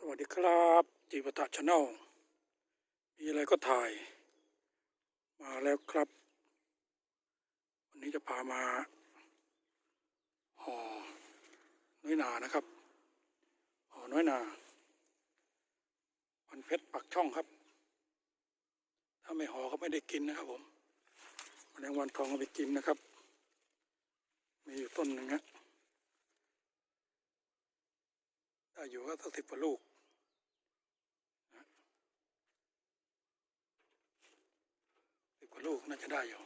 สวัสดีครับจีปตะชาแนลมีอะไรก็ถ่าย มาแล้วครับ วันนี้จะพามาห่อน้อยนานะครับห่อน้อยนาพันเพชรปักช่องครับ ถ้าไม่ห่อก็ไม่ได้กินนะครับผมแมลงวันทองเอาไปกินนะครับ มีอยู่ต้นหนึ่งฮะได้ อยู่ก็สักสิบกว่าลูกสิบกว่าลูกน่าจะได้อยู่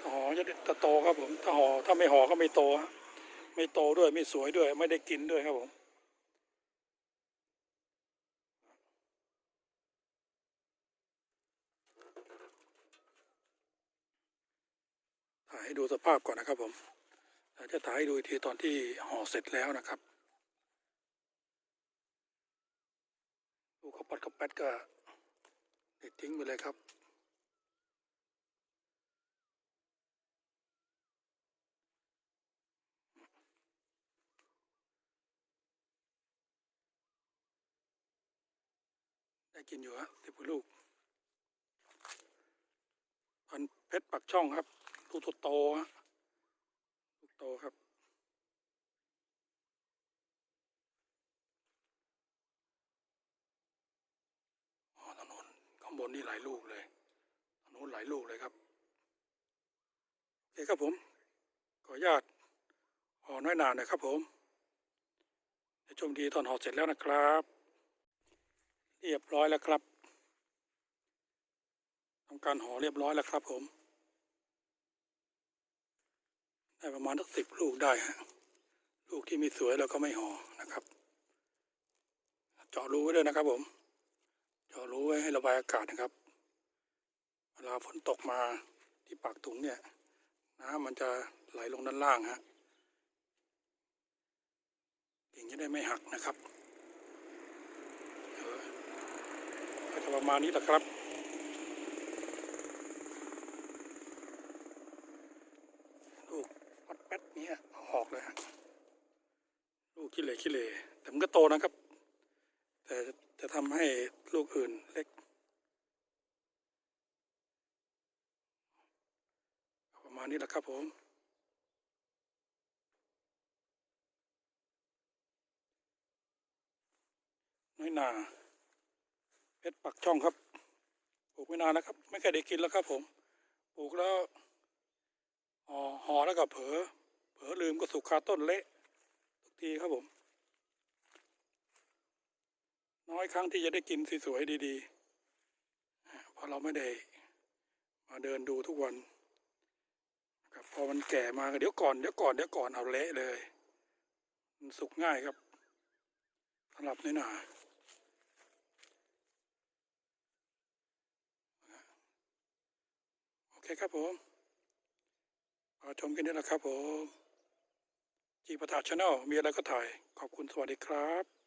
ถ้าห่อจะจะโตครับผม ถ้าห่อถ้าไม่ห่อก็ไม่โตฮะไม่โตด้วยไม่สวยด้วย ไม่ได้กินด้วยครับผมถ่ายให้ดูสภาพก่อนนะครับผม จะถ่ายดูอีกทีตอนที่ห่อเสร็จแล้วนะครับลูกเขาปัดเขาแปดก็เด็ดทิ้งไปเลยครับได้กินอยู่ฮะสิบกว่าลูกพันเพชรปักช่องครับลูกโตฮะ โตครับ อ๋อถนนข้างบนนี่หลายลูกเลยถนนหลายลูกเลยครับ โอเคครับผม ขออนุญาตห่อน้อยหนาหน่อยครับผมในชมดีตอนห่อเสร็จแล้วนะครับ เรียบร้อยแล้วครับทำการห่อเรียบร้อยแล้วครับผม ได้ประมาณสักสิบลูกได้ฮะลูกที่มีสวยเราก็ไม่ห่อนะครับ เจาะรูไว้ด้วยนะครับ ผม เจาะรูไว้ให้ระบายอากาศนะครับ เวลาฝนตกมาที่ปากถุงเนี่ยน้ำมันจะไหลลงด้านล่างฮะกิ่งจะได้ไม่หักนะครับเออก็จะประมาณนี้แหละครับ ลูกปัดแป๊ดเนี้ยเอาออกเลยฮะลูก ขี้เหร่ขี้เหร่แต่มันก็โตนะครับ แต่จะทำให้ลูกอื่นเล็กประมาณนี้แหละครับผมน้อยนาเพชรปักช่องครับปลูกไม่นานนะครับ ไม่เคยได้กินแล้วครับ ผมปลูกแล้วห่อห่อแล้วก็เผลอเผลอลืมก็สุกคาต้นเละ ทีครับผม น้อยครั้งที่จะได้กินสวยๆดีๆเพราะเราไม่ได้มาเดินดูทุกวันครับพอมันแก่มากเดี๋ยวก่อนเดี๋ยวก่อนเดี๋ยวก่อนเอาเละเลย มันสุกง่ายครับสำหรับน้อยหนาโอเคครับผมขอชมกันนี่แหละครับผม จีปถาชาแนลมีอะไรก็ถ่าย ขอบคุณสวัสดีครับ